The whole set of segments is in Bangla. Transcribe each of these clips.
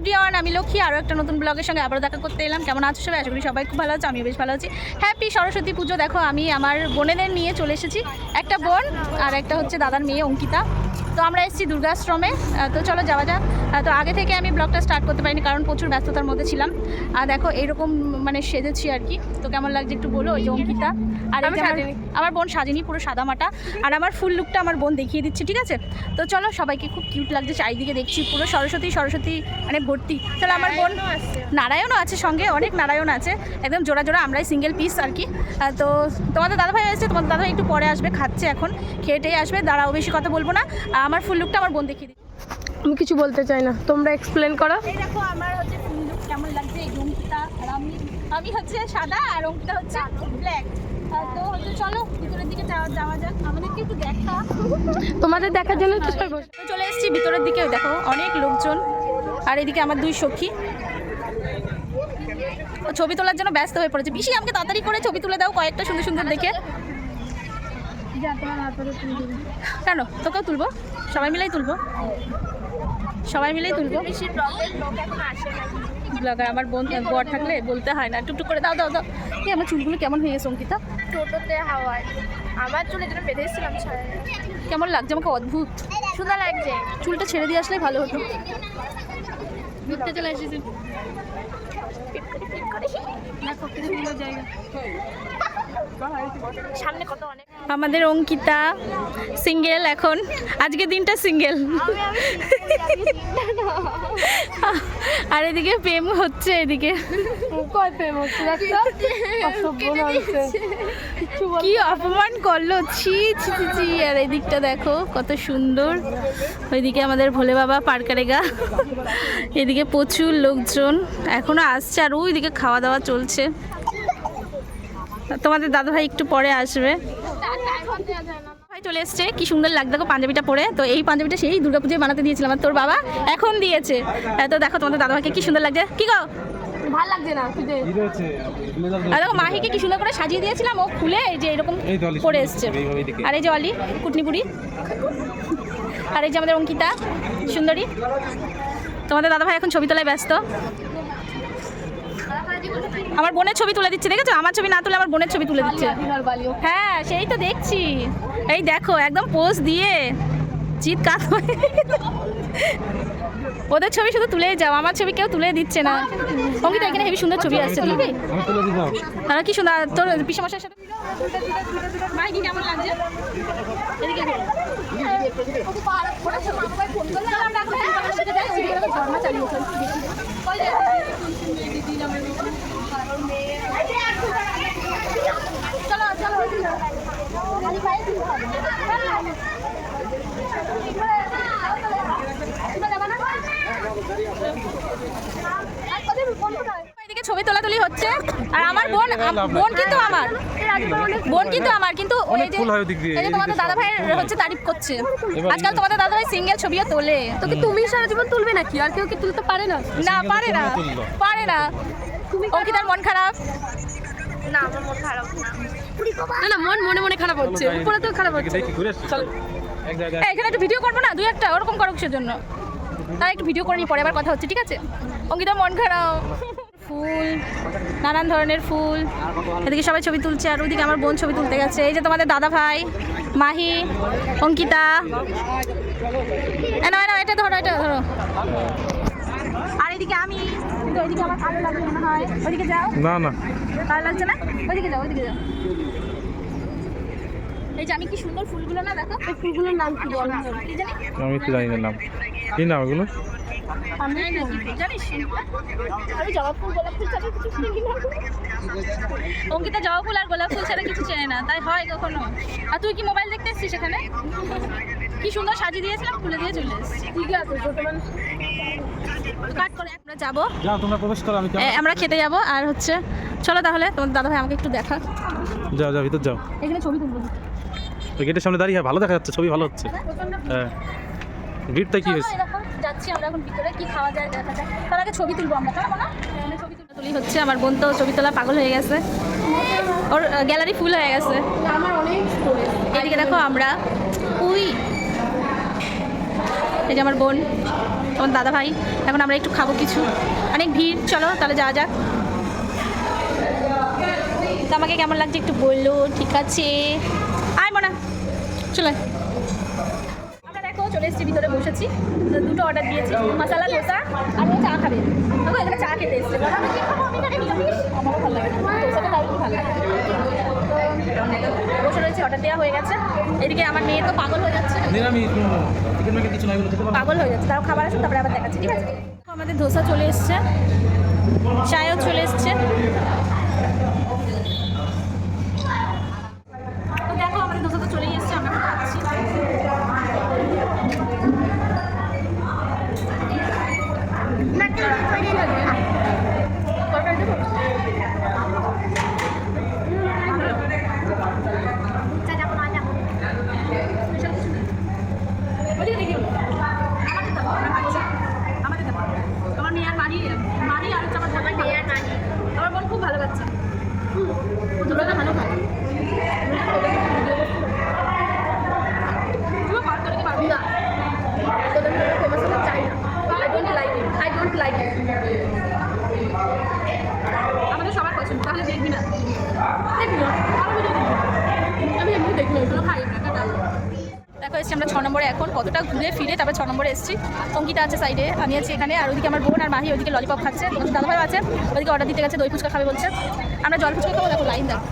এভরিওয়ান আমি লক্ষ্মী আরও একটা নতুন ব্লগের সঙ্গে আবার দেখা করতে এলাম। কেমন আছো সবাই? আশা করি সবাই খুব ভালো আছে আমিও বেশ ভালো আছি। হ্যাপি সরস্বতী পুজো। দেখো আমি আমার বোনেদের নিয়ে চলে এসেছি। একটা বোন আর একটা হচ্ছে দাদার মেয়ে অঙ্কিতা। তো আমরা এসেছি দুর্গাশ্রমে। তো চলো যাওয়া যাক। তো আগে থেকে আমি ব্লগটা স্টার্ট করতে পারিনি কারণ প্রচুর ব্যস্ততার মধ্যে ছিলাম। আর দেখো এরকম মানে সেজেছি আর কি। তো কেমন লাগছে একটু বলো? ওই যে অঙ্কিতা। আর আমার- বোন সাজেনি পুরো সাদা মাটা আর আমার ফুল লুকটা আমার বোন দেখিয়ে দিচ্ছে ঠিক আছে? তো চলো সবাইকে খুব কিউট লাগছে চারিদিকে দেখছি পুরো সরস্বতী সরস্বতী মানে ভর্তি। চলো আমার বোন নারায়ণও আছে। সঙ্গে অনেক নারায়ণ আছে। একদম জোড়া জোড়া আমরাই সিঙ্গেল পিস আর কি। তো তোমাদের দাদাভাই এসেছে তোমাদের দাদাভাই একটু পরে আসবে খাচ্ছে এখন খেয়ে টেয়ে আসবে দাঁড়াও বেশি কথা বলব না। আমার ফুল লুকটা আমার বোন দেখিয়ে দিচ্ছে। আমি কিছু বলতে চাই না তোমরা এক্সপ্লেন করো। দেখো আমার হচ্ছে ফুল লুক কেমন লাগছে এই আর আমি আমি হচ্ছে সাদা আর অঙ্কিতা হচ্ছে ব্ল্যাক তো চলো ভিতরের দিকে যাওয়া যাক। আমাদেরকে একটু দেখা। তোমাদের দেখার জন্য তো সবাই বসে চলে এসেছি ভিতরের দিকে দেখো অনেক লোকজন। আর এদিকে আমার দুই সখী। ছবি তোলার জন্য ব্যস্ত হয়ে পড়েছে। বেশি আমাকে তাড়াতাড়ি করে ছবি তুলে দাও কয়েকটা সুন্দর সুন্দর দেখে। কেন? তোকেও তুলবো? সবাই মিলেই তুলবো? সবাই মিলেই তুলবো? ব্লগার আমার বোন বর থাকলে বলতে হয় না। টুকটুক করে দাও দাও দাও। এই আমার চুলগুলো কেমন হয়ে গেছে অঙ্কিতা? টোটোতে হাওয়ায়। আমার চুলে যেটা বেঁধেছিলাম কেমন লাগছে আমাকে? অদ্ভুত। সুন্দর লাগছে। চুলটা ছেড়ে দিয়ে আসলেই ভালো হতো। ঘুরতে চলে এসেছি। কি সামনে কত অনেক আমাদের অঙ্কিতা সিঙ্গেল এখন। আজকে দিনটা সিঙ্গেল। আর এদিকে প্রেম হচ্ছে এদিকে। কয় প্রেম হচ্ছে কি অপমান করল? ছি ছি ছি আর এদিকটা দেখো কত সুন্দর। ওইদিকে আমাদের ভোলে বাবা পারকারেগা এদিকে প্রচুর লোকজন এখনও আসছে আর ওইদিকে খাওয়া দাওয়া চলছে। তোমাদের দাদা ভাই একটু পরে আসবে। ভাই চলে এসছে। কি সুন্দর লাগছে দেখো পাঞ্জাবিটা পরে। তো এই পাঞ্জাবিটা সেই দুর্গাপুজোয় বানাতে দিয়েছিলাম আর তোর বাবা এখন দিয়েছে। তো দেখো তোমাদের দাদা ভাইকে কি সুন্দর লাগছে। কি গো? ভালো লাগছে না খুঁজে? আর দেখো মাহিকে কি সুন্দর করে সাজিয়ে দিয়েছিলাম ও খুলে এই যে এরকম পরে এসছে। আর এই যে অলি কুটনিপুরি। আর এই যে আমাদের অঙ্কিতা সুন্দরী। তোমাদের দাদাভাই এখন ছবি তোলায় ব্যস্ত। আমার বোনের ছবি তুলে দিচ্ছে দেখেছ? আমার ছবি না তুলে আমার বোনের ছবি তুলে দিচ্ছে। হ্যাঁ সেই তো দেখছি। এই দেখো একদম পোজ দিয়ে চিৎ কাত ওদের ছবি শুধু তুলেই যাও আমার ছবি কেউ তুলে দিচ্ছে না। অঙ্কিতা এখানে হেবি সুন্দর ছবি আসছে। তুলবি আমি তুলে দিলাম। আর কি সুন্দর তোর পিসামশার সাথে কেমন লাগছে এদিকে ঘোরো। চলো আমরা এখন পিসামশার সাথে যাই, ওই দিকে ঝর্ণা চালিয়েছে। ওই যে, চলো, চলো, ওই দিকে। এদিকে ছবি তোলাতুলি হচ্ছে আর আমার বোন বোন কিন্তু আমার। বোন কিন্তু আমার কিন্তু ওই যে ফুল হয় ওদিক দিয়ে, এই যে তোমাদের দাদা ভাই হচ্ছে তারিফ করছে। আজকাল তোমাদের দাদা ভাই সিঙ্গেল ছবিও তোলে। তো কি তুমি সারা জীবন তুলবে নাকি? আর কেউ কি তুলতে পারে না? না পারে না। পারে না। অঙ্কিতার মন খারাপ? না আমার মন খারাপ না। না মন মনে মনে খারাপ হচ্ছে। উপরে তো খারাপ হচ্ছে। এখানে একটু ভিডিও করব না? দুই একটা ওরকম করো জন্য? তাই একটু ভিডিও করে নিয়ে পরে আবার কথা হচ্ছে ঠিক আছে? অঙ্কিতার মন খারাপ। ফুল নানান ধরনের ফুল। এদিকে সবাই ছবি তুলছে আর ওইদিকে আমার বোন ছবি তুলতে গেছে। এই যে তোমাদের দাদা ভাই মাহি অঙ্কিতা। নাও, এটা ধরো এটা ধরো। আর এদিকে আমি কিন্তু ওইদিকে আমার কালো লাগবে মনে হয়। ওইদিকে যাও। না না। ভালো লাগছে না? ওইদিকে যাও ওইদিকে যাও। এই যে আমি কি সুন্দর ফুলগুলো না দেখো। এই ফুলগুলোর নাম কি বল? কি জানি? আমি তো জানি না নাম। কি নাম এগুলো? আমি জানিস আমি জবা ফুল গোলাপ ফুল ছাড়া কিছু চিনি না। অঙ্কিতা জবা ফুল আর গোলাপ ফুল ছাড়া কিছু চেনে না। তাই হয় কখনো? আর তুই কি মোবাইল দেখতে এসছিস সেখানে কি সুন্দর সাজিয়ে দিয়েছিলাম খুলে দিয়ে চলে এসেছি ঠিক আছে ছোট মানুষ কাট করে আমরা যাব। যাও তোমরা প্রবেশ করো আমি আমরা খেতে যাব। আর হচ্ছে চলো তাহলে তোমার দাদা ভাই আমাকে একটু দেখা। যাও যাও ভিতর যাও। এখানে ছবি তুলবো। গেটের সামনে দাঁড়িয়ে ভালো দেখা যাচ্ছে ছবি ভালো হচ্ছে। হ্যাঁ। ভিড়টা কি হয়েছে? যাচ্ছি আমরা এখন ভিতরে কি খাওয়া যায় দেখা যাক। তার আগে ছবি তুলবো আমরা চলো না ছবি তুলা তুলি হচ্ছে আমার বোন তো ছবি তোলা পাগল হয়ে গেছে। ওর গ্যালারি ফুল হয়ে গেছে। আমার অনেক এদিকে দেখো আমরা উই। এই যে আমার বোন তোমার দাদা ভাই এখন আমরা একটু খাব কিছু। অনেক ভিড় চলো তাহলে যাওয়া যাক। তো আমাকে কেমন লাগছে একটু বলল ঠিক আছে। আয় মনা চলে। আমরা চলে এসেছি ভিতরে বসেছি। দুটো অর্ডার দিয়েছি মশালা ধোসা আর ও চা খাবে। দেখো এখানে চা খেতে এসছে। আমারও ভালো লাগে। ভালো লাগে। বসে রয়েছে অর্ডার দেওয়া হয়ে গেছে। এদিকে আমার মেয়ে তো পাগল হয়ে যাচ্ছে। পাগল হয়ে যাচ্ছে। তারও খাবার আসুন তারপরে আবার দেখাচ্ছি ঠিক আছে? আমাদের ধোসা চলে এসছে। চায়ও চলে এসছে তো দেখো আমাদের ধোসা তো চলেই এসছে আমরা এখন খাচ্ছি তরকারি দেবো? স্পেশাল কিছু নেই। ওদিকে দেখি আমাদের দাও আমরা খাচ্ছি আমাদের দাও আমার মেয়ে আর মারি মারি আর হচ্ছে আমার বোন মেয়ে আর মারি আমার বোন খুব ভালো খাচ্ছে ও দুটোকে ভালো খায় তুমিও পার করে কি পারবি না তোদের মতো ফেমাস হতে চাই না I don't like it I don't like it আমাদের সবার পছন্দ তাহলে দেখবি না দেখবি না ভালো ভিডিও দেখবি আমি এমনি দেখি না ওগুলো খাই না টাটা দেখো এসছি আমরা ছ নম্বরে এখন, কতটা ঘুরে ফিরে তারপর ছ নম্বরে এসেছি। অঙ্কিতা আছে সাইডে আমি আছি এখানে, আর ওইদিকে আমার বোন আর মাহি ওইদিকে ললিপপ খাচ্ছে। তোমার দাদাভাই আছে ওইদিকে অর্ডার দিতে গেছে, দই ফুচকা খাবে বলছে। আমরা জল ফুচকা খাব, দেখো লাইন দেখো।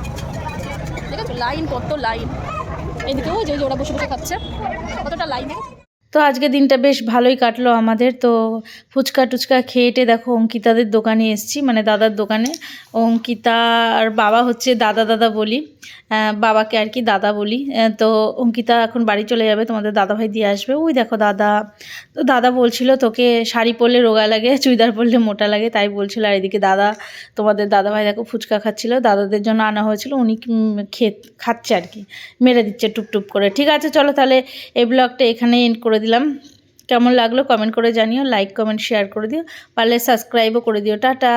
ঠিক আছে লাইন কত লাইন এদিকেও যে ওরা বসে বসে খাচ্ছে। কতটা লাইন তো আজকে দিনটা বেশ ভালোই কাটলো আমাদের। তো ফুচকা টুচকা খেয়েটে দেখো অঙ্কিতাদের দোকানে এসছি মানে দাদার দোকানে। অঙ্কিতার বাবা হচ্ছে দাদা দাদা বলি বাবাকে আর কি দাদা বলি। তো অঙ্কিতা এখন বাড়ি চলে যাবে, তোমাদের দাদা ভাই দিয়ে আসবে। ওই দেখো দাদা, তো দাদা বলছিল তোকে শাড়ি পরলে রোগা লাগে, চুড়িদার পরলে মোটা লাগে, তাই বলছিল। আর এদিকে দাদা, তোমাদের দাদা ভাই দেখো ফুচকা খাচ্ছিল, দাদাদের জন্য আনা হয়েছিল, উনি খেত, খাচ্ছে আর কি, মেরে দিচ্ছে টুপটুপ করে। ঠিক আছে, চলো তাহলে এই ব্লগটা এখানে এন্ড করে দিলাম। কেমন লাগল কমেন্ট করে জানিও লাইক কমেন্ট শেয়ার করে দিও। পারলে সাবস্ক্রাইবও করে দিও। টাটা।